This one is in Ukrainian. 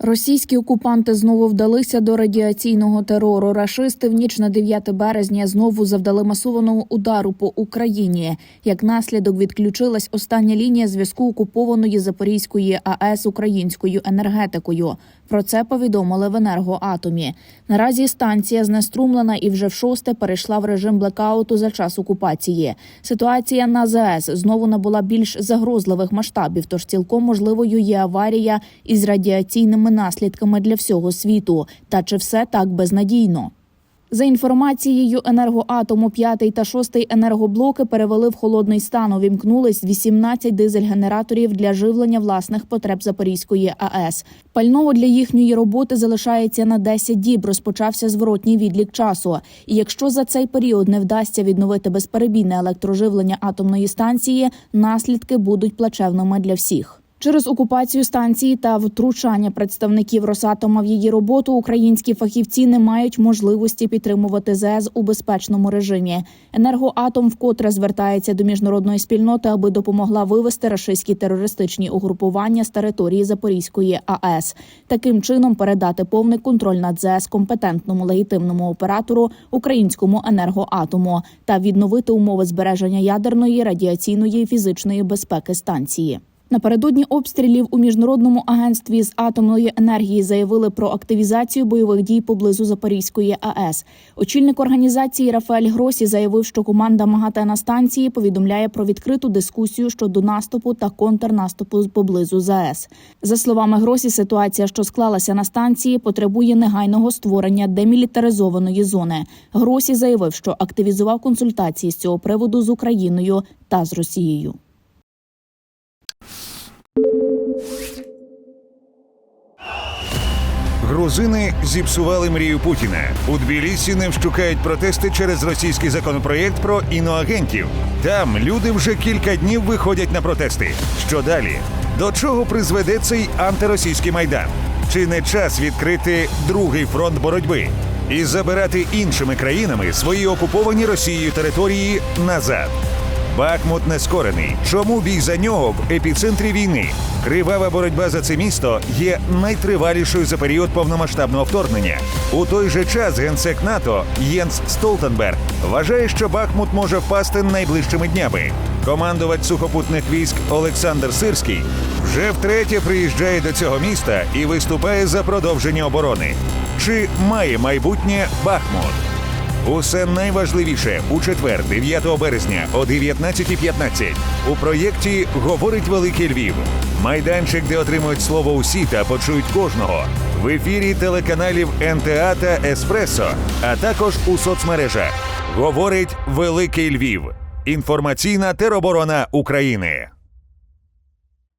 Російські окупанти знову вдалися до радіаційного терору. Рашисти в ніч на 9 березня знову завдали масованого удару по Україні. Як наслідок відключилась остання лінія зв'язку окупованої Запорізької АЕС українською енергетикою. Про це повідомили в енергоатомі. Наразі станція знеструмлена і вже в шосте перейшла в режим блекауту за час окупації. Ситуація на ЗАЕС знову набула більш загрозливих масштабів, тож цілком можливою є аварія із радіаційними наслідками для всього світу. Та чи все так безнадійно? За інформацією енергоатому, п'ятий та шостий енергоблоки перевели в холодний стан. Увімкнулись 18 дизель-генераторів для живлення власних потреб Запорізької АЕС. Пального для їхньої роботи залишається на 10 діб. Розпочався зворотній відлік часу. І якщо за цей період не вдасться відновити безперебійне електроживлення атомної станції, наслідки будуть плачевними для всіх. Через окупацію станції та втручання представників Росатома в її роботу українські фахівці не мають можливості підтримувати ЗЕС у безпечному режимі. Енергоатом вкотре звертається до міжнародної спільноти, аби допомогла вивести рашистські терористичні угрупування з території Запорізької АЕС. Таким чином передати повний контроль над ЗЕС компетентному легітимному оператору українському енергоатому та відновити умови збереження ядерної, радіаційної і фізичної безпеки станції. Напередодні обстрілів у міжнародному агентстві з атомної енергії заявили про активізацію бойових дій поблизу Запорізької АЕС. Очільник організації Рафаель Гросі заявив, що команда МАГАТЕ на станції повідомляє про відкриту дискусію щодо наступу та контрнаступу поблизу ЗАЕС. За словами Гросі, ситуація, що склалася на станції, потребує негайного створення демілітаризованої зони. Гросі заявив, що активізував консультації з цього приводу з Україною та з Росією. Грузини зіпсували мрію Путіна. У Тбілісі не вщукають протести через російський законопроєкт про іноагентів. Там люди вже кілька днів виходять на протести. Що далі? До чого призведе цей антиросійський майдан? Чи не час відкрити другий фронт боротьби і забирати іншими країнами свої окуповані Росією території назад? Бахмут не скорений. Чому бій за нього в епіцентрі війни? Кривава боротьба за це місто є найтривалішою за період повномасштабного вторгнення. У той же час генсек НАТО Єнс Столтенберг вважає, що Бахмут може впасти найближчими днями. Командувач сухопутних військ Олександр Сирський вже втретє приїжджає до цього міста і виступає за продовження оборони. Чи має майбутнє Бахмут? Усе найважливіше у четвер, 9 березня о 19.15 у проєкті Говорить Великий Львів. Майданчик, де отримують слово усі та почують кожного. В ефірі телеканалів НТА та Еспресо, а також у соцмережах. Говорить Великий Львів. Інформаційна тероборона України.